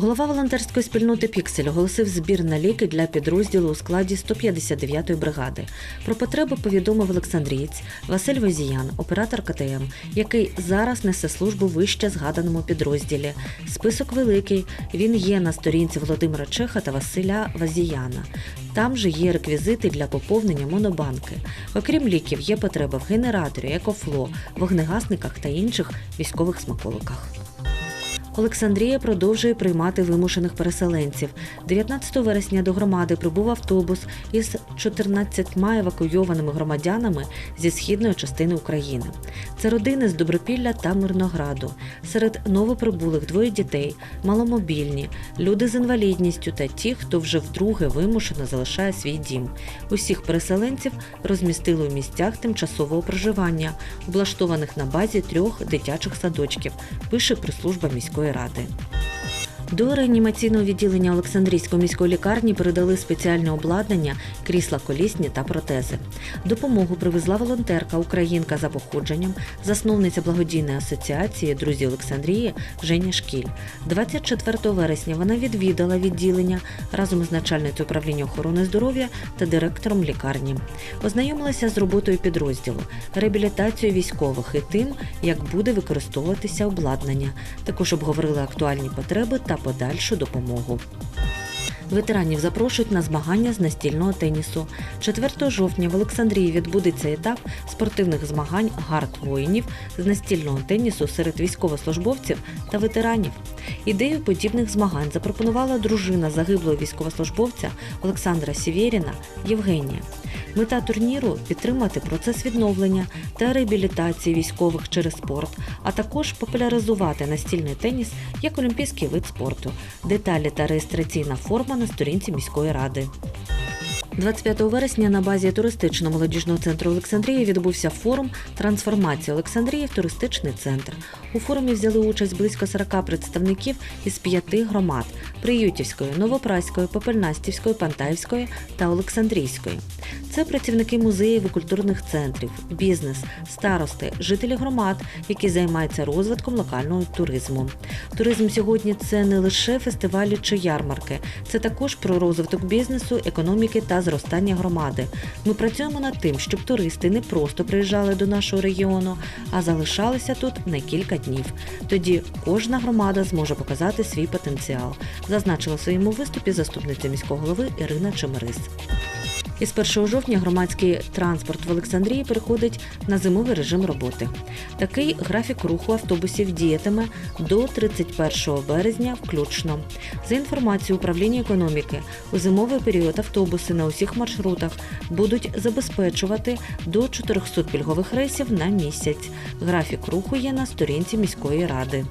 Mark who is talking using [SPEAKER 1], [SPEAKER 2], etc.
[SPEAKER 1] Голова волонтерської спільноти Піксель оголосив збір на ліки для підрозділу у складі 159-ї бригади. Про потреби повідомив Олександрієць Василь Возіян, оператор КТМ, який зараз несе службу вище згаданому підрозділі. Список великий. Він є на сторінці Володимира Чеха та Василя Вазіяна. Там же є реквізити для поповнення монобанки. Окрім ліків, є потреба в генераторі, екофло, вогнегасниках та інших військових смаколиках. Олександрія продовжує приймати вимушених переселенців. 19 вересня до громади прибув автобус із 14 евакуйованими громадянами зі східної частини України. Це родини з Добропілля та Мирнограду. Серед новоприбулих двоє дітей, маломобільні, люди з інвалідністю та ті, хто вже вдруге вимушено залишає свій дім. Усіх переселенців розмістили у місцях тимчасового проживання, облаштованих на базі трьох дитячих садочків, пише прес-служба міської ради. До реанімаційного відділення Олександрійської міської лікарні передали спеціальне обладнання, крісла колісні та протези. Допомогу привезла волонтерка Українка за походженням, засновниця благодійної асоціації Друзі Олександрії Женя Шкіль. 24 вересня вона відвідала відділення разом з начальницею управління охорони здоров'я та директором лікарні. Ознайомилася з роботою підрозділу, реабілітацією військових і тим, як буде використовуватися обладнання. Також обговорили актуальні потреби та подальшу допомогу. Ветеранів запрошують на змагання з настільного тенісу. 4 жовтня в Олександрії відбудеться етап спортивних змагань гард воїнів з настільного тенісу серед військовослужбовців та ветеранів. Ідею подібних змагань запропонувала дружина загиблого військовослужбовця Олександра Сєвєріна Євгенія. Мета турніру підтримати процес відновлення та реабілітації військових через спорт, а також популяризувати настільний теніс як олімпійський вид спорту. Деталі та реєстраційна форма на сторінці міської ради. 25 вересня на базі туристично-молодіжного центру Олександрії відбувся форум Трансформація Олександрії в туристичний центр. У форумі взяли участь близько 40 представників із п'яти громад Приютівської, Новопраської, Попельнастівської, Пантаївської та Олександрійської. Це працівники музеїв і культурних центрів, бізнес, старости, жителі громад, які займаються розвитком локального туризму. Туризм сьогодні це не лише фестивалі чи ярмарки, це також про розвиток бізнесу, економіки та зростання громади. Ми працюємо над тим, щоб туристи не просто приїжджали до нашого регіону, а залишалися тут на кілька днів. Тоді кожна громада зможе показати свій потенціал, зазначила в своєму виступі заступниця міського голови Ірина Чемерис. Із 1 жовтня громадський транспорт в Олександрії переходить на зимовий режим роботи. Такий графік руху автобусів діятиме до 31 березня включно. За інформацією управління економіки, у зимовий період автобуси на усіх маршрутах будуть забезпечувати до 400 пільгових рейсів на місяць. Графік руху є на сторінці міської ради.